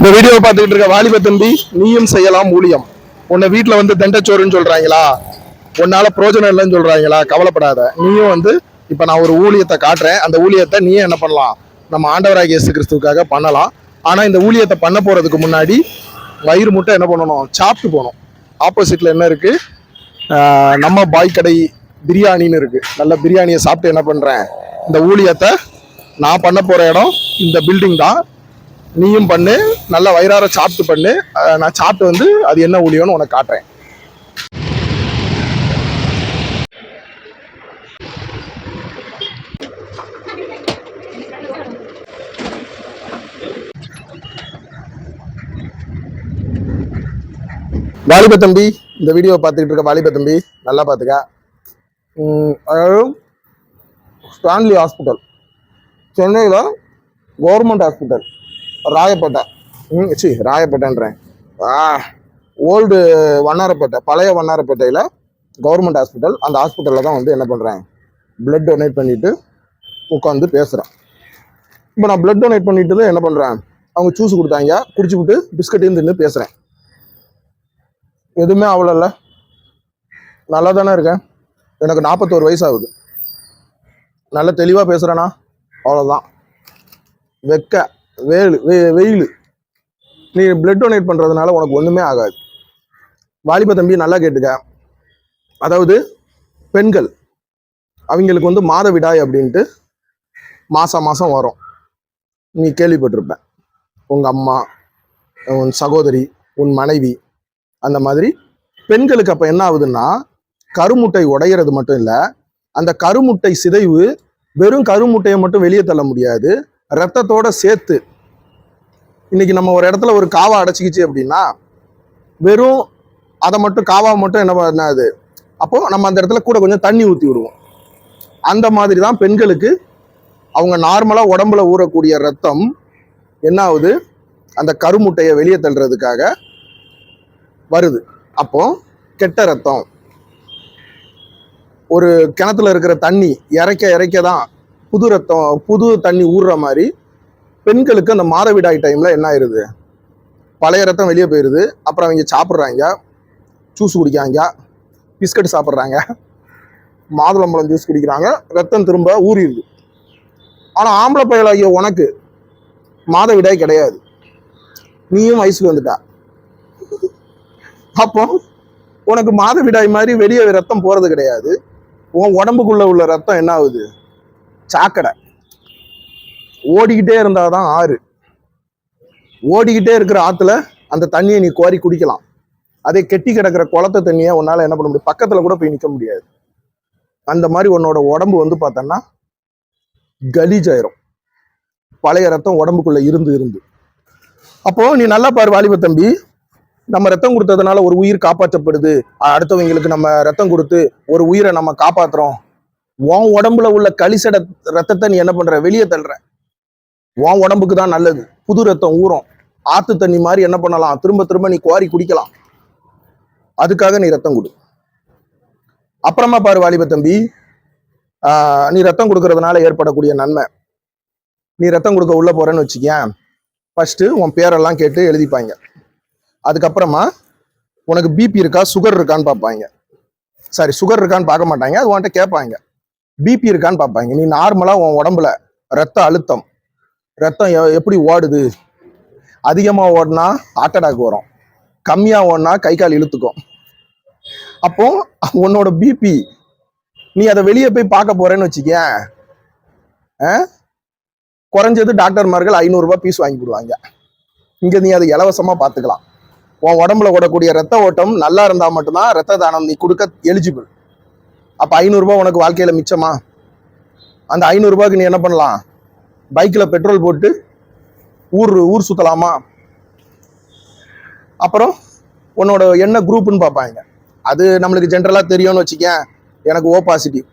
இந்த வீடியோ பார்த்துக்கிட்டு இருக்க வாலிப தம்பி நீயும் செய்யலாம் ஊழியம். உன்னை வீட்டில் வந்து தெண்டச்சோறுன்னு சொல்கிறாங்களா உன்னால பிரோஜனம் இல்லைன்னு சொல்கிறாங்களா கவலைப்படாத. நீயும் வந்து இப்போ நான் ஒரு ஊழியத்தை காட்டுறேன். அந்த ஊழியத்தை நீயும் என்ன பண்ணலாம்? நம்ம ஆண்டவராக இயேசு கிறிஸ்துக்காக பண்ணலாம். ஆனால் இந்த ஊழியத்தை பண்ண போகிறதுக்கு முன்னாடி வயிறு முட்டை என்ன பண்ணணும்? சாப்பிட்டு போகணும். ஆப்போசிட்டில் என்ன இருக்குது நம்ம பாய் கடை பிரியாணின்னு இருக்குது நல்ல பிரியாணியை சாப்பிட்டு என்ன பண்ணுறேன் இந்த ஊழியத்தை நான் பண்ண போகிற இடம் இந்த பில்டிங் தான். நீயும் பண்ணு நல்ல வயிறார சாப்பிட்டு பண்ணு. நான் சாப்பிட்டு வந்து அது என்ன ஊழியம்னு உனக்கு காட்டுறேன். வாலிப தம்பி இந்த வீடியோ பார்த்துக்கிட்டு இருக்க வாலிப தம்பி நல்லா பார்த்துக்க. அதாவது ஸ்டான்லி ஹாஸ்பிட்டல். சென்னையில் கவர்மெண்ட் ஹாஸ்பிட்டல் ராயப்பேட்டை. ம் சி ராயப்பேட்டைன்றேன். ஆ ஓல்டு வண்ணாரப்பேட்டை பழைய வண்ணாரப்பேட்டையில் கவர்மெண்ட் ஹாஸ்பிட்டல் அந்த ஹாஸ்பிட்டலில் தான் வந்து என்ன பண்ணுறேன் பிளட் டொனேட் பண்ணிவிட்டு உட்காந்து பேசுகிறேன் இப்போ நான் பிளட் டொனேட் பண்ணிட்டு தான் என்ன பண்ணுறேன் அவங்க ஜூஸ் கொடுத்தாங்க குடிச்சு விட்டு பிஸ்கட்டையும் தின்னு பேசுகிறேன் எதுவுமே அவ்வளோ இல்லை நல்லா தானே இருக்கேன். எனக்கு நாற்பத்தோரு வயசு ஆகுது நல்ல தெளிவாக பேசுகிறேன்னா அவ்வளோதான் வெக்க. வேலு வெ வெயில். நீ பிளட் டொனேட் பண்ணுறதுனால உனக்கு ஒன்றுமே ஆகாது. வாலிப தம்பி நல்லா கேட்டுக்க. அதாவது பெண்கள் அவங்களுக்கு வந்து மாதவிடாய் அப்படின்ட்டு மாதம் மாதம் வரும். நீ கேள்விப்பட்டிருப்பேன். உங்கள் அம்மா உன் சகோதரி உன் மனைவி அந்த மாதிரி பெண்களுக்கு அப்போ என்ன ஆகுதுன்னா கருமுட்டை உடையிறது மட்டும் இல்லை அந்த கருமுட்டை சிதைவு வெறும் கருமுட்டையை மட்டும் வெளியே தள்ள முடியாது. ரத்தத்தோட சேர்த்து இன்னைக்கு நம்ம ஒரு இடத்துல ஒரு காவா அடைச்சிக்கிச்சு அப்படின்னா வெறும் அதை மட்டும் காவா மட்டும் என்ன பண்ணாது அப்போ நம்ம அந்த இடத்துல கூட கொஞ்சம் தண்ணி ஊற்றி விடுவோம். அந்த மாதிரி தான் பெண்களுக்கு அவங்க நார்மலாக உடம்புல ஊறக்கூடிய ரத்தம் என்ன ஆகுது? அந்த கருமுட்டையை வெளியே தள்ளுறதுக்காக வருது. அப்போ கெட்ட ரத்தம். ஒரு கிணத்துல இருக்கிற தண்ணி இறைக்க இறைக்க தான் புது ரத்தம் புது தண்ணி ஊறுற மாதிரி பெண்களுக்கு அந்த மாதவிடாய் டைமில் என்ன ஆயிடுது பழைய ரத்தம் வெளியே போயிடுது அப்புறம் அவங்க சாப்பிட்றாங்க. ஜூஸ் குடிக்காங்க பிஸ்கட் சாப்பிட்றாங்க. மாதுளம்பழம் ஜூஸ் குடிக்கிறாங்க. ரத்தம் திரும்ப ஊறிடுது. ஆனால் ஆம்பளை பயலாகிய உனக்கு மாதவிடாய் கிடையாது. நீயும் வயசுக்கு வந்துட்டா. அப்போ உனக்கு மாதவிடாய் மாதிரி வெளியே ரத்தம் போகிறது கிடையாது. உன் உடம்புக்குள்ளே உள்ள ரத்தம் என்ன ஆகுது? சாக்கடை. ஓடிக்கிட்டே இருந்தால் தான் ஆறு. ஓடிக்கிட்டே இருக்கிற ஆற்றுல அந்த தண்ணியை நீ கோரி குடிக்கலாம். அதே கெட்டி கிடக்கிற குளத்த தண்ணியை உன்னால் என்ன பண்ண முடியும்? பக்கத்தில் கூட போய் நிற்க முடியாது. அந்த மாதிரி உன்னோட உடம்பு வந்து பார்த்தோன்னா கலீஜாயிரும். பழைய ரத்தம் உடம்புக்குள்ளே இருந்து இருந்து. அப்போது நீ நல்லா பாரு வாலிப தம்பி. நம்ம ரத்தம் கொடுத்ததுனால ஒரு உயிர் காப்பாற்றப்படுது. அடுத்தவங்களுக்கு நம்ம ரத்தம் கொடுத்து ஒரு உயிரை நம்ம காப்பாற்றுறோம் உன் உடம்புல உள்ள கலிசட ரத்தத்தை நீ என்ன பண்ற? வெளியே தள்ளுற. உன் உடம்புக்கு தான் நல்லது. புது ரத்தம் ஊறும். ஆத்து தண்ணி மாதிரி என்ன பண்ணலாம்? திரும்ப திரும்ப நீ குவாரி குடிக்கலாம். அதுக்காக நீ ரத்தம் கொடு. அப்புறமா பாரு வாலிப தம்பி. நீ ரத்தம் கொடுக்கறதுனால ஏற்படக்கூடிய நன்மை. நீ ரத்தம் கொடுக்க உள்ள போறேன்னு வச்சுக்கேன். ஃபர்ஸ்ட் உன் பேரெல்லாம் கேட்டு எழுதிப்பாங்க. அதுக்கப்புறமா உனக்கு பிபி இருக்கா? சுகர் இருக்கான்னு பார்ப்பாங்க. சாரி சுகர் இருக்கான்னு பார்க்க மாட்டாங்க. அது உன்கிட்ட கேட்பாங்க. பிபி இருக்கான்னு பார்ப்பாங்க நீ நார்மலாக உன் உடம்புல ரத்த அழுத்தம் ரத்தம் எப்படி ஓடுது? அதிகமாக ஓடினா ஹார்ட் அட்டாக் வரும். கம்மியாக ஓடினா கை கால் இழுத்துக்கும். அப்போ உன்னோட பிபி நீ அதை வெளியே போய் பார்க்க போறேன்னு வச்சுக்கேன். ஆ? குறைஞ்சது டாக்டர்மார்கள் ஐநூறுரூபா பீஸ் வாங்கி போடுவாங்க இங்கே நீ அதை இலவசமாக பார்த்துக்கலாம். உன் உடம்புல ஓடக்கூடிய ரத்த ஓட்டம் நல்லா இருந்தால் மட்டும்தான் ரத்த தானம் நீ கொடுக்க எலிஜிபிள் அப்போ ஐநூறுரூபா உனக்கு வாழ்க்கையில் மிச்சமா? அந்த ஐநூறுரூபாய்க்கு நீ என்ன பண்ணலாம்? பைக்கில் பெட்ரோல் போட்டு ஊர் ஊர் சுற்றலாமா அப்புறம் உன்னோட என்ன குரூப்புன்னு பார்ப்பாங்க. அது நம்மளுக்கு ஜென்ரலாக தெரியும்னு வச்சுக்கேன். எனக்கு ஓ பாசிட்டிவ்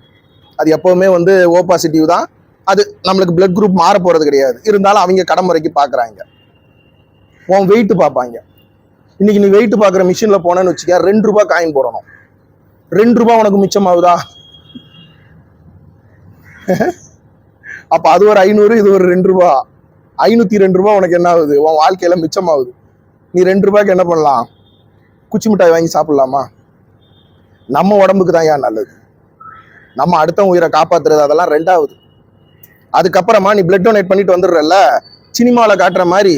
அது எப்போவுமே வந்து ஓ பாசிட்டிவ் தான். அது நம்மளுக்கு பிளட் குரூப் மாற போகிறது கிடையாது. இருந்தாலும் அவங்க கடமுறைக்கு பார்க்குறாங்க. உன் வெயிட்டு பார்ப்பாங்க. இன்னைக்கு நீ வெயிட்டு பார்க்குற மிஷினில் போனேன்னு வச்சுக்க ரெண்டு ரூபா காயின் போடணும். ரெண்டு ரூபாய் உனக்கு மிச்சமாகுதா? அப்போ அது ஒரு ஐநூறு இது ஒரு ரெண்டு ரூபா. ஐநூற்றி ரெண்டு ரூபா உனக்கு என்ன ஆகுது? உன் வாழ்க்கையில மிச்சமாகுது. நீ ரெண்டு ரூபாய்க்கு என்ன பண்ணலாம்? குச்சி மிட்டாய் வாங்கி சாப்பிட்லாமா? நம்ம உடம்புக்கு தான் ஏன் நல்லது? நம்ம அடுத்த உயிரை காப்பாத்துறது அதெல்லாம் ரெண்டாவது. அதுக்கப்புறமா நீ பிளட் டொனேட் பண்ணிட்டு வந்துடுறல சினிமாவில் காட்டுற மாதிரி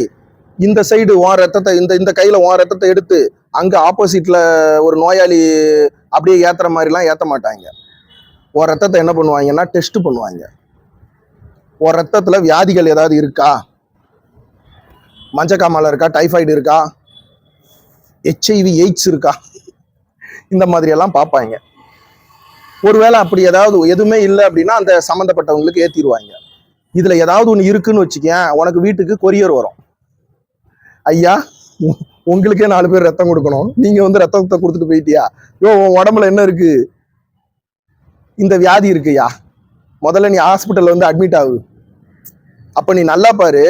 இந்த சைடு உன் ரத்தத்தை இந்த இந்த கையில் உன் ரத்தத்தை எடுத்து அங்கே ஆப்போசிட்டில் ஒரு நோயாளி அப்படியே ஏத்துற மாதிரிலாம் ஏத்த மாட்டாங்க. ஒரு ரத்தத்தை என்ன பண்ணுவாங்கன்னா டெஸ்ட் பண்ணுவாங்க. ஒரு ரத்தத்துல வியாதிகள் ஏதாவது இருக்கா? மஞ்சக்காமலை இருக்கா? டைஃபாய்டு இருக்கா? ஹெச்ஐவி எய்ட்ஸ் இருக்கா? இந்த மாதிரி எல்லாம் பார்ப்பாங்க. ஒருவேளை அப்படி ஏதாவது எதுவுமே இல்லை அப்படின்னா அந்த சம்மந்தப்பட்டவங்களுக்கு ஏற்றிடுவாங்க இதுல ஏதாவது ஒன்று இருக்குன்னு வச்சுக்கேன் உனக்கு வீட்டுக்கு கொரியர் வரும். ஐயா உங்களுக்கே நாலு பேர் ரத்தம் கொடுக்கணும். நீங்க வந்து ரத்தத்தை கொடுத்துட்டு போயிட்டியா? யோ உன் உடம்புல என்ன இருக்கு? இந்த வியாதி இருக்குயா? முதல்ல நீ ஹாஸ்பிட்டல்ல வந்து அட்மிட் ஆகு. அப்ப நீ நல்லா பாரு.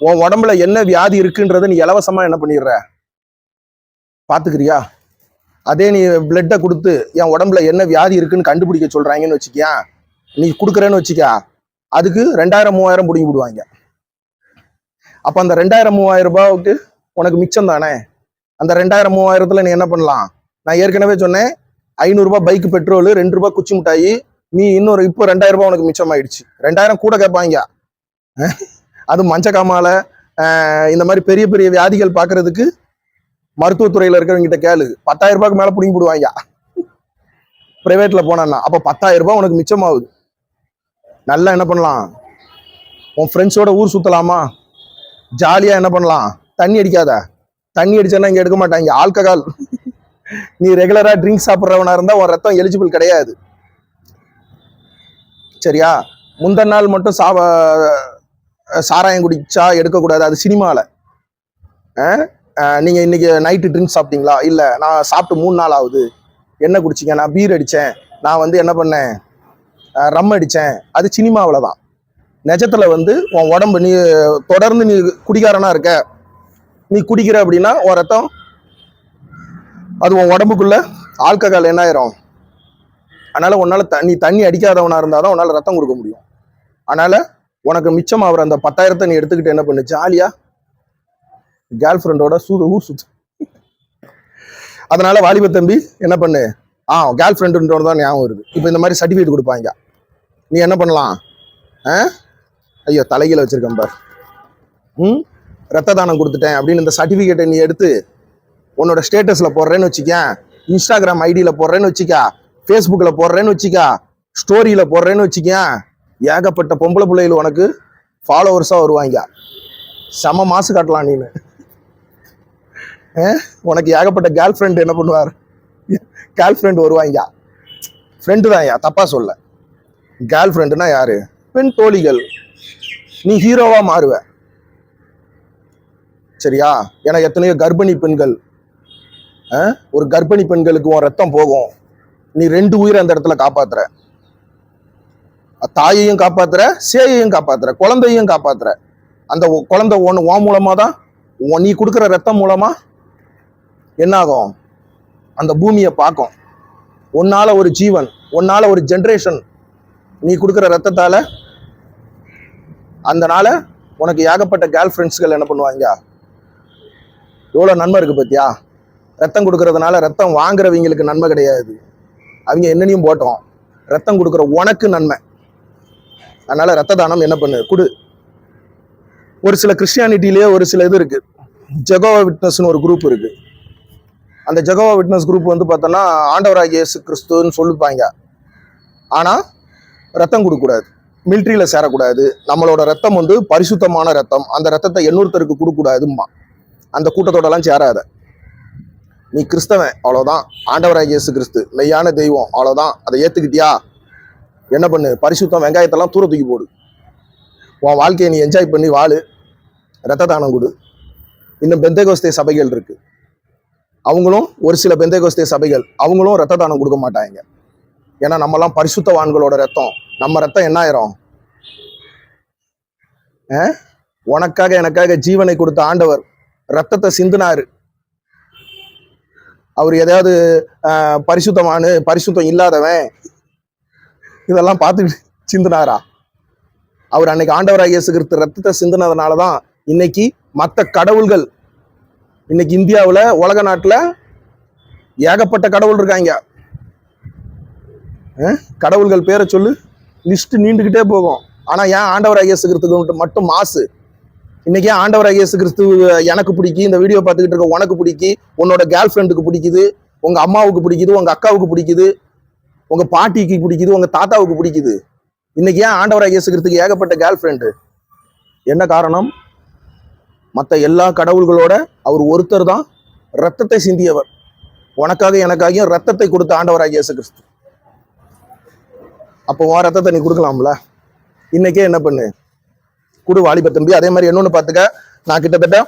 உன் உடம்புல என்ன வியாதி இருக்குன்றத நீ இலவசமா என்ன பண்ணிடுற? பாத்துக்கிறியா? அதே நீ பிளட்டை கொடுத்து என் உடம்புல என்ன வியாதி இருக்குன்னு கண்டுபிடிக்க சொல்றாங்கன்னு வச்சுக்கியா? நீ கொடுக்குறேன்னு வச்சுக்க அதுக்கு ரெண்டாயிரம் மூவாயிரம் பிடிங்கி விடுவாங்க. அப்ப அந்த ரெண்டாயிரம் மூவாயிரம் ரூபாய்க்கு உனக்கு மிச்சம் தானே? அந்த ரெண்டாயிரம் மூவாயிரத்துல நீ என்ன பண்ணலாம்? நான் ஏற்கனவே சொன்னேன் ஐநூறுரூபா பைக் பெட்ரோல் ரெண்டு ரூபாய் குச்சி மிட்டாயி நீ இன்னொரு இப்போ ரெண்டாயிரம் ரூபாய் உனக்கு மிச்சமாயிடுச்சு. ரெண்டாயிரம் கூட கேட்பாங்க. அது மஞ்சக்காமால இந்த மாதிரி பெரிய பெரிய வியாதிகள் பார்க்கறதுக்கு மருத்துவத்துறையில இருக்கிறவங்க கேளு. பத்தாயிரம் ரூபாய்க்கு மேல பிடிங்கி விடுவாங்க பிரைவேட்ல போனா அப்ப பத்தாயிரம் ரூபாய் உனக்கு மிச்சமாகுது. நல்லா என்ன பண்ணலாம்? உன் ஃப்ரெண்ட்ஸோட ஊர் சுத்தலாமா? ஜாலியா என்ன பண்ணலாம்? தண்ணி அடிக்காதா. தண்ணி அடிச்சேன்னா இங்க எடுக்க மாட்டாங்க ஆல்கஹால் நீ ரெகுலரா ட்ரிங்க் சாப்பிட்றவனா இருந்தா உன் ரத்தம் எலிஜிபிள் கிடையாது. சரியா? முந்தின நாள் மட்டும் சா சாராயம் குடிச்சா எடுக்கக்கூடாது அது சினிமால. நீங்க இன்னைக்கு நைட்டு ட்ரிங்க் சாப்பிட்டீங்களா? இல்ல நான் சாப்பிட்டு மூணு நாள் ஆகுது. என்ன குடிச்சிங்க? நான் பீர் அடித்தேன் நான் வந்து என்ன பண்ணேன்? ரம் அடித்தேன் அது சினிமாவில் தான் நெஜத்தில் வந்து உன் உடம்பு நீ தொடர்ந்து நீ குடிகாரனாக இருக்க. நீ குடிக்கிற அப்படின்னா உன் ரத்தம் அது உன் உடம்புக்குள்ள ஆல்கஹால் என்ன ஆயிரும் அதனால உன்னால த- நீ தண்ணி அடிக்காதவனா இருந்தாதான் உன்னால ரத்தம் கொடுக்க முடியும். அதனால உனக்கு மிச்சம் அவர் அந்த பத்தாயிரத்தை நீ எடுத்துக்கிட்டு என்ன பண்ணு ஜாலியா கேர்ள் ஃப்ரெண்டோட சூது ஊர் சுத்து. அதனால வாலிப தம்பி என்ன பண்ணு ஆ கேர்ள் ஃப்ரெண்டுன்றோட தான் ஞாபகம் வருது. இப்போ இந்த மாதிரி சர்டிஃபிகேட் கொடுப்பாங்க. நீ என்ன பண்ணலாம்? ஆ? ஐயோ தலைகீழ வச்சிருக்கேன் பார். ம்? ரத்த தானம் கொடுத்துட்டேன் அப்படின்னு இந்த சர்டிஃபிகேட்டை நீ எடுத்து உன்னோட ஸ்டேட்டஸில் போடுறேன்னு வச்சுக்கேன் இன்ஸ்டாகிராம் ஐடியில் போடுறேன்னு வச்சுக்கா ஃபேஸ்புக்கில் போடுறேன்னு வச்சுக்கா ஸ்டோரியில் போடுறேன்னு வச்சுக்கேன் ஏகப்பட்ட பொம்பளை பிள்ளைகள் உனக்கு ஃபாலோவர்ஸாக வருவாங்க. செம மாசு காட்டலாம் நீனு. உனக்கு ஏகப்பட்ட கேர்ள் ஃப்ரெண்டு என்ன பண்ணுவார்? கேர்ள் ஃப்ரெண்ட் வருவாங்க. ஃப்ரெண்டு தான் ஐயா தப்பாக சொல்ல. கேர்ள் ஃப்ரெண்டுனா யார்? பெண் தோழிகள். நீ ஹீரோவாக மாறுவ. சரியா? ஏன்னா எத்தனையோ கர்ப்பிணி பெண்கள் ஆ? ஒரு கர்ப்பிணி பெண்களுக்கு உன் ரத்தம் போகும். நீ ரெண்டு உயிரை அந்த இடத்துல காப்பாத்துற. தாயையும் காப்பாத்துற சேயையும் காப்பாத்துற குழந்தையும் காப்பாத்துற. அந்த குழந்தை ஒன்று உன் மூலமாக தான் உன் நீ கொடுக்குற ரத்தம் மூலமா? என்னாகும்? அந்த பூமியை பார்க்கும். உன்னால ஒரு ஜீவன் உன்னால ஒரு ஜென்ரேஷன் நீ கொடுக்குற ரத்தத்தால அந்த நாள உனக்கு ஏகப்பட்ட கேர்ள் ஃப்ரெண்ட்ஸ்கள் என்ன பண்ணுவாங்க? எவ்வளோ நன்மை இருக்குது பார்த்தியா ரத்தம் கொடுக்கறதுனால ரத்தம் வாங்குறவங்களுக்கு நன்மை கிடையாது. அவங்க என்னனையும் போட்டோம். ரத்தம் கொடுக்குற உனக்கு நன்மை. அதனால் ரத்த தானம் என்ன பண்ணு? கொடு. ஒரு சில கிறிஸ்டியானிட்டிலேயே ஒரு சில இது இருக்குது ஜெகோவா விட்னஸ்னு ஒரு குரூப் இருக்குது அந்த ஜெகோவா விட்னஸ் குரூப் வந்து பார்த்தோன்னா ஆண்டவராக இயேசு கிறிஸ்துன்னு சொல்லிப்பாங்க. ஆனால் ரத்தம் கொடுக்கக்கூடாது. மிலிட்ரியில் சேரக்கூடாது. நம்மளோட ரத்தம் வந்து பரிசுத்தமான ரத்தம். அந்த ரத்தத்தை இன்னொருத்தருக்கு கொடுக்கக்கூடாதும்மா அந்த கூட்டத்தோடலாம் சேராத. நீ கிறிஸ்தவன் அவ்வளோதான் ஆண்டவராக இயேசு கிறிஸ்து மெய்யான தெய்வம் அவ்வளோதான் அதை ஏற்றுக்கிட்டியா என்ன பண்ணு? பரிசுத்தம் வெங்காயத்தெல்லாம் தூர தூக்கி போடு. உன் வாழ்க்கையை நீ என்ஜாய் பண்ணி வாழு. ரத்த தானம் கொடு. இன்னும் பெந்தகோஸ்தே சபைகள் இருக்கு. அவங்களும் ஒரு சில பெந்தகோஸ்தே சபைகள் அவங்களும் ரத்த தானம் கொடுக்க மாட்டாங்க. ஏன்னா நம்மலாம் பரிசுத்தவான்களோட ரத்தம் நம்ம ரத்தம் என்ன ஆயிரும்? உனக்காக எனக்காக ஜீவனை கொடுத்த ஆண்டவர் ரத்தத்தை சிந்தினாரு. அவர் எதையாவது பரிசுத்தமானு பரிசுத்தம் இல்லாதவன். இதெல்லாம் பார்த்துக்கிட்டு சிந்தினாரா? அவர் அன்னைக்கு ஆண்டவராக இயேசு கிறிஸ்து ரத்தத்தை சிந்தினதுனால தான் இன்னைக்கு மற்ற கடவுள்கள் இன்னைக்கு இந்தியாவில் உலக நாட்டில் ஏகப்பட்ட கடவுள் இருக்காங்க. கடவுள்கள் பேரை சொல்லு லிஸ்ட் நீண்டுகிட்டே போகும். ஆனால் ஏன் ஆண்டவராக இயேசு கிறிஸ்துக்கு மட்டும் மாசு? இன்னைக்கு ஆண்டவர் ஆண்டவராக கிறிஸ்து எனக்கு பிடிக்கி இந்த வீடியோ பார்த்துக்கிட்டு இருக்க உனக்கு பிடிக்கி உன்னோட கேர்ள் ஃப்ரெண்டுக்கு பிடிக்குது உங்க அம்மாவுக்கு பிடிக்குது உங்க அக்காவுக்கு பிடிக்குது உங்க பாட்டிக்கு பிடிக்குது உங்க தாத்தாவுக்கு பிடிக்குது. இன்னைக்கு ஏன் ஆண்டவர் இயேசு கிறிஸ்துக்கு ஏகப்பட்ட கேர்ள் ஃப்ரெண்டு என்ன காரணம்? மற்ற எல்லா கடவுள்களோட அவர் ஒருத்தர் தான் ரத்தத்தை சிந்தியவர். உனக்காக எனக்காகியும் ரத்தத்தை கொடுத்த ஆண்டவராக இயேசு கிறிஸ்து அப்போ உன் ரத்தத்தை நீ கொடுக்கலாம்ல? இன்னைக்கே என்ன பண்ணு? குடு வாலிப தம்பி. அதே மாதிரி என்னன்னு பார்த்துக்க. நான் கிட்டத்தட்ட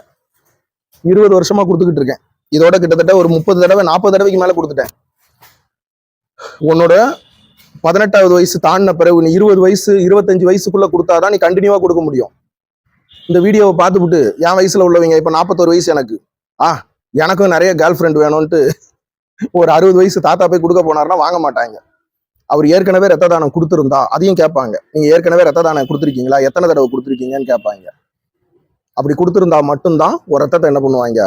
இருபது வருஷமா கொடுத்துக்கிட்டு இருக்கேன். இதோட கிட்டத்தட்ட ஒரு முப்பது தடவை நாற்பது தடவைக்கு மேல கொடுத்துட்டேன். உன்னோட பதினெட்டாவது வயசு தாண்டின பிறகு நீ இருபது வயசு இருபத்தஞ்சு வயசுக்குள்ள கொடுத்தாதான் நீ கண்டினியூவா கொடுக்க முடியும். இந்த வீடியோவை பார்த்துவிட்டு என் வயசுல உள்ளவங்க இப்ப நாற்பத்தோரு வயசு எனக்கு. ஆ எனக்கும் நிறைய கேர்ள் ஃப்ரெண்ட் வேணும்ன்ட்டு ஒரு அறுபது வயசு தாத்தா போய் கொடுக்க போனாருன்னா வாங்க மாட்டாங்க. அவர் ஏற்கனவே ரத்த தானம் கொடுத்துருந்தா அதையும் கேட்பாங்க. நீங்க ஏற்கனவே ரத்த தானம் கொடுத்துருக்கீங்களா? எத்தனை தடவை கொடுத்துருக்கீங்கன்னு கேட்பாங்க. அப்படி கொடுத்துருந்தா மட்டும்தான் ஒரு ரத்தத்தை என்ன பண்ணுவாங்க?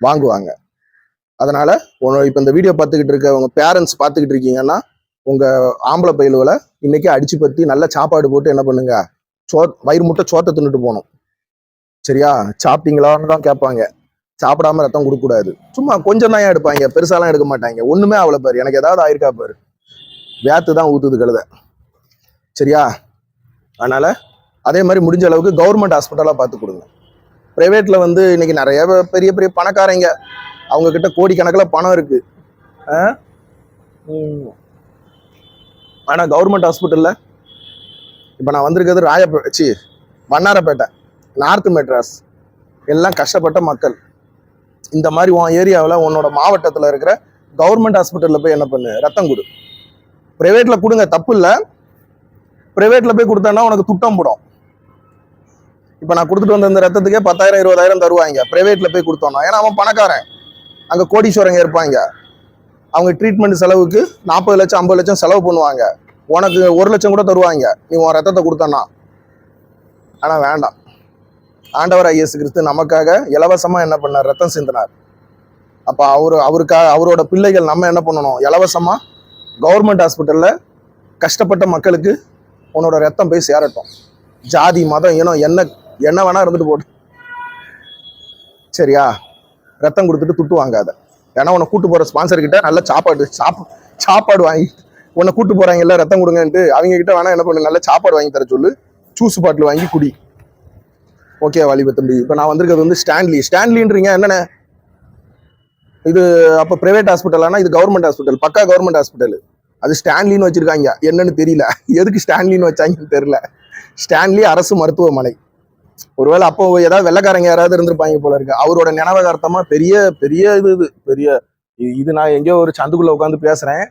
வாங்குவாங்க. அதனால உன்னோட இப்போ இந்த வீடியோ பார்த்துக்கிட்டு இருக்க உங்க பேரண்ட்ஸ் பார்த்துக்கிட்டு இருக்கீங்கன்னா உங்க ஆம்பளை பயில்களை இன்னைக்கு அடிச்சு பத்தி நல்ல சாப்பாடு போட்டு என்ன பண்ணுங்க? சோ வயிறு முட்டை சோத்தை தின்னுட்டு போகணும். சரியா? சாப்பிட்டீங்களான்னு தான் கேட்பாங்க. சாப்பிடாம ரத்தம் கொடுக்கக்கூடாது. சும்மா கொஞ்சம் தான் எடுப்பாங்க? பெருசாலாம் எடுக்க மாட்டாங்க. ஒண்ணுமே அவ்வளோ பாரு. எனக்கு ஏதாவது ஆயிருக்கா பாரு. வேத்து தான் ஊத்துது கழுதை. சரியா? அதனால அதே மாதிரி முடிஞ்ச அளவுக்கு கவர்மெண்ட் ஹாஸ்பிட்டலாக பார்த்து கொடுங்க. ப்ரைவேட்டில் வந்து இன்றைக்கி நிறைய பெரிய பெரிய பணக்காரங்க. அவங்கக்கிட்ட கோடிக்கணக்கில் பணம் இருக்குது ஆ? கவர்மெண்ட் ஹாஸ்பிட்டலில் இப்போ நான் வந்திருக்கிறது ராயப்பே சி வண்ணாரப்பேட்டை நார்த் மெட்ராஸ் எல்லாம் கஷ்டப்பட்ட மக்கள். இந்த மாதிரி உன் ஏரியாவில் உன்னோட மாவட்டத்தில் இருக்கிற கவர்மெண்ட் ஹாஸ்பிட்டலில் போய் என்ன பண்ணு? ரத்தம் கொடு. ப்ரைவேட்டில் கொடுங்க தப்பு இல்லை ப்ரைவேட்டில் போய் கொடுத்தேன்னா உனக்கு துட்டம் போடும். இப்போ நான் கொடுத்துட்டு வந்த இந்த ரத்தத்துக்கே பத்தாயிரம் இருபதாயிரம் தருவாங்க. ப்ரைவேட்டில் போய் கொடுத்தோன்னா ஏன்னா அவன் பணக்காரன். அங்கே கோடீஸ்வரங்க இருப்பாங்க. அவங்க ட்ரீட்மெண்ட் செலவுக்கு நாற்பது லட்சம் ஐம்பது லட்சம் செலவு பண்ணுவாங்க. உனக்கு ஒரு லட்சம் கூட தருவாங்க. நீ உன் ரத்தத்தை கொடுத்தனா ஆனால் வேண்டாம். ஆண்டவர் ஐஎஸ் கிறிஸ்து நமக்காக இலவசமாக என்ன பண்ணார்? ரத்தம் சிந்தினார். அப்போ அவர் அவருக்காக அவரோட பிள்ளைகள் நம்ம என்ன பண்ணணும்? இலவசமாக கவர்மெண்ட் ஹாஸ்பிட்டலில் கஷ்டப்பட்ட மக்களுக்கு உன்னோட ரத்தம் போய் சேரட்டும். ஜாதி மதம் இனம் என்ன என்ன வேணால் இருந்துட்டு போட்டு சரியா? ரத்தம் கொடுத்துட்டு துட்டு வாங்காத. ஏன்னா உன்னை கூட்டு போகிற ஸ்பான்சர் கிட்ட நல்ல சாப்பாடு சாப் சாப்பாடு வாங்கி உன்னை கூட்டு போகிறாங்கல்ல ரத்தம் கொடுங்கன்ட்டு அவங்க கிட்ட வேணா என்ன பண்ணு நல்ல சாப்பாடு வாங்கி தர சொல்லு. ஜூஸ் பாட்டில் வாங்கி குடி. ஓகே வாலிபத்தம்பி இப்போ நான் வந்திருக்கிறது வந்து ஸ்டான்லி ஸ்டான்லின்றீங்க என்னென்ன இது அப்போ பிரைவேட் ஹாஸ்பிட்டலானா இது கவர்மெண்ட் ஹாஸ்பிட்டல் பக்கா கவர்மெண்ட் ஹாஸ்பிட்டல் அது ஸ்டான்லின்னு வச்சிருக்காங்க. என்னன்னு தெரியல. எதுக்கு ஸ்டான்லின்னு வச்சாங்கன்னு தெரியல. ஸ்டான்லி அரசு மருத்துவமனை. ஒருவேளை அப்போ ஏதாவது வெள்ளக்காரங்க யாராவது இருந்திருப்பாங்க போல இருக்கு. அவரோட நினைவகார்த்தமா பெரிய பெரிய இது இது பெரிய இது நான் எங்கேயோ ஒரு சந்துக்குள்ள உட்காந்து பேசுறேன்.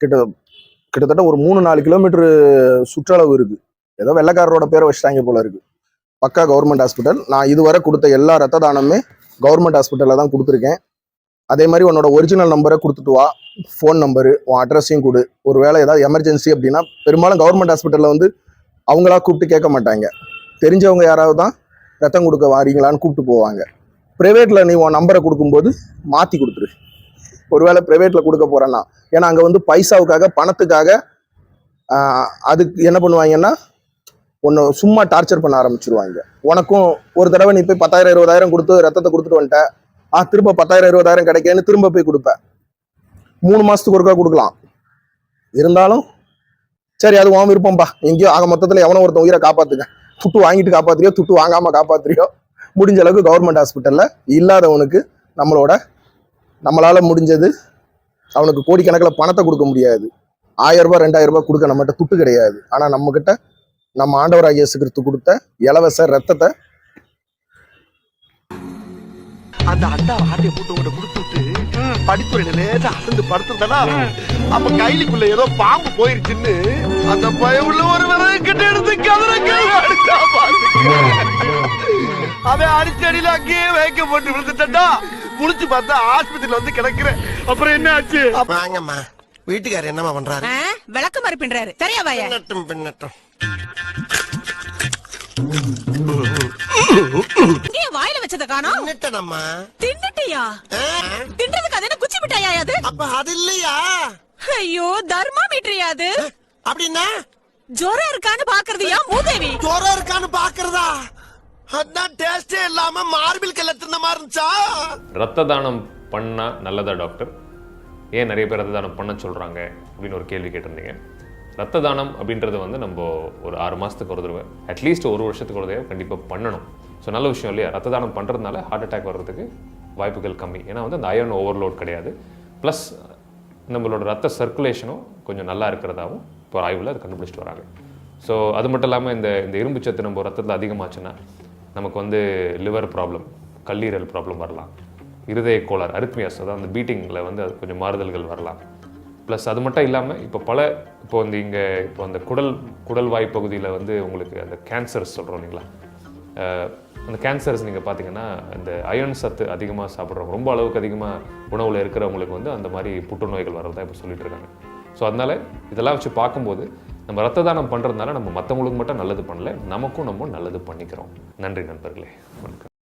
கிட்ட கிட்டத்தட்ட ஒரு மூணு நாலு கிலோமீட்டர் சுற்றளவு இருக்கு. ஏதோ வெள்ளக்காரரோட பேரை வச்சுட்டாங்க போல இருக்கு. பக்கா கவர்மெண்ட் ஹாஸ்பிட்டல் நான் இதுவரை கொடுத்த எல்லா ரத்த தானமே கவர்மெண்ட் ஹாஸ்பிட்டலில் தான் கொடுத்துருக்கேன். அதே மாதிரி உன்னோட ஒரிஜினல் நம்பரை கொடுத்துட்டு வா. ஃபோன் நம்பரு உன் அட்ரஸையும் கொடு. ஒரு வேளை ஏதாவது எமர்ஜென்சி அப்படின்னா பெரும்பாலும் கவர்மெண்ட் ஹாஸ்பிட்டலில் வந்து அவங்களா கூப்பிட்டு கேட்க மாட்டாங்க. தெரிஞ்சவங்க யாராவது தான் ரத்தம் கொடுக்க வாரீங்களான்னு கூப்பிட்டு போவாங்க. ப்ரைவேட்டில் நீ உன் நம்பரை கொடுக்கும்போது மாற்றி கொடுத்துரு. ஒருவேளை ப்ரைவேட்டில் கொடுக்க போகிறேன்னா ஏன்னா அங்கே வந்து பைசாவுக்காக பணத்துக்காக அதுக்கு என்ன பண்ணுவாங்கன்னா உன்னை சும்மா டார்ச்சர் பண்ண ஆரம்பிச்சிருவாங்க. உனக்கும் ஒரு தடவை நீ போய் பத்தாயிரம் இருபதாயிரம் கொடுத்து ரத்தத்தை கொடுத்துட்டு வந்துட்ட. ஆ திரும்ப பத்தாயிரம் இருபதாயிரம் கிடைக்கேன்னு திரும்ப போய் கொடுப்பேன். மூணு மாசத்துக்கு ஒருக்கா கொடுக்கலாம். இருந்தாலும் சரி அது உன் விருப்பம்பா. எங்கேயோ ஆக மொத்தத்தில் எவனோ ஒருத்தன் உயிரை காப்பாத்துங்க. துட்டு வாங்கிட்டு காப்பாத்துறியோ துட்டு வாங்காம காப்பாத்துறியோ முடிஞ்ச அளவுக்கு கவர்மெண்ட் ஹாஸ்பிட்டல்ல இல்லாதவனுக்கு நம்மளோட நம்மளால முடிஞ்சது அவனுக்கு கோடிக்கணக்கில் பணத்தை கொடுக்க முடியாது. ஆயிரம் ரூபாய் ரெண்டாயிரம் ரூபாய் கொடுக்க நம்மகிட்ட துட்டு கிடையாது. ஆனா நம்மக்கிட்ட நம்ம ஆண்டவராகிய இயேசு கிறிஸ்து கொடுத்த இலவச ரத்தத்தை அந்த அண்டா ஆட்டிய போட்டு உங்கள்ட்ட கொடுத்துட்டு படித்துறையில லேசா அசந்து படுத்திருந்தனா? அப்ப கைலிக்குள்ள ஏதோ பாம்பு போயிருச்சுன்னு அந்த பயவுள்ள ஒரு விறகு கிட்ட எடுத்து கதறங்க அடிச்சா. அவன் அடிச்சடியில அங்கேயே வைக்கப்பட்டு விழுந்துட்டா புடிச்சு பார்த்தா ஆஸ்பத்திரியில வந்து கிடக்குறேன். அப்புறம் என்ன ஆச்சு வாங்கம்மா. வீட்டுக்காரர் என்னம்மா பண்றாரு? விளக்கு மாதிரி பின்றாரு சரியா வாயா? பின்னட்டும் பின்னட்டும். ஏன் வாயில வச்சத காணோம். தின்னுட்டனம்மா. தின்னுட்டியா? தின்றதுக்கு அது என்ன குச்சி மிட்டாயா அது? அப்ப அது இல்லையா? ஐயோ தர்மாமீட்டரியா அது? அப்படின்னா? ஜோரம் இருக்கான்னு பாக்குறதுயா மூதேவி? ஜோரம் இருக்கான்னு பாக்குறதா அதான் டேஸ்டே இல்லாம மார்பிள் கல்ல தின்ன மாதிரி இருந்துச்சா? ரத்த தானம் பண்ணா நல்லதா டாக்டர் ஏன் நிறைய பேர் ரத்த தானம் பண்ண சொல்றாங்க? அப்படின்னு ஒரு கேள்வி கேட்டிருந்தீங்க. ரத்த தானம் அப்படின்றத வந்து நம்ம ஒரு ஆறு மாதத்துக்கு ஒரு தடவை அட்லீஸ்ட் ஒரு வருஷத்துக்கு ஒரு தடவை கண்டிப்பாக பண்ணணும். ஸோ நல்ல விஷயம் இல்லையா? ரத்த தானம் பண்ணுறதுனால ஹார்ட் அட்டாக் வர்றதுக்கு வாய்ப்புகள் கம்மி. ஏன்னா வந்து அந்த அயர்ன் ஓவர்லோட் கிடையாது. ப்ளஸ் நம்மளோட ரத்த சர்க்குலேஷனும் கொஞ்சம் நல்லா இருக்கிறதாவும் இப்போ ஆய்வில் அது கண்டுபிடிச்சிட்டு வராங்க. ஸோ அது மட்டும் இல்லாமல் இந்த இந்த இரும்பு சத்து நம்ம ரத்தத்தில் அதிகமாச்சுன்னா நமக்கு வந்து லிவர் ப்ராப்ளம் கல்லீரல் ப்ராப்ளம் வரலாம். இருதய கோளாறு அரித்மியாஸ் அதாவது அந்த பீட்டிங்கில் வந்து அது கொஞ்சம் மாறுதல்கள் வரலாம். ப்ளஸ் அது மட்டும் இல்லாமல் இப்போ பல இப்போ வந்து இங்கே இப்போ அந்த குடல் குடல் வாய் பகுதியில் வந்து உங்களுக்கு அந்த கேன்சர்ஸ் சொல்கிறோம் இல்லைங்களா? அந்த கேன்சர்ஸ் நீங்கள் பார்த்தீங்கன்னா இந்த அயன் சத்து அதிகமாக சாப்பிட்றவங்க ரொம்ப அளவுக்கு அதிகமாக உணவில் இருக்கிறவங்களுக்கு வந்து அந்த மாதிரி புற்றுநோய்கள் தான் இப்போ சொல்லிட்டு இருக்காங்க. ஸோ அதனால இதெல்லாம் வச்சு பார்க்கும்போது நம்ம ரத்த தானம் பண்ணுறதுனால நம்ம மற்றவங்களுக்கு மட்டும் நல்லது பண்ணல நமக்கும் நம்ம நல்லது பண்ணிக்கிறோம். நன்றி நண்பர்களே. வணக்கம்.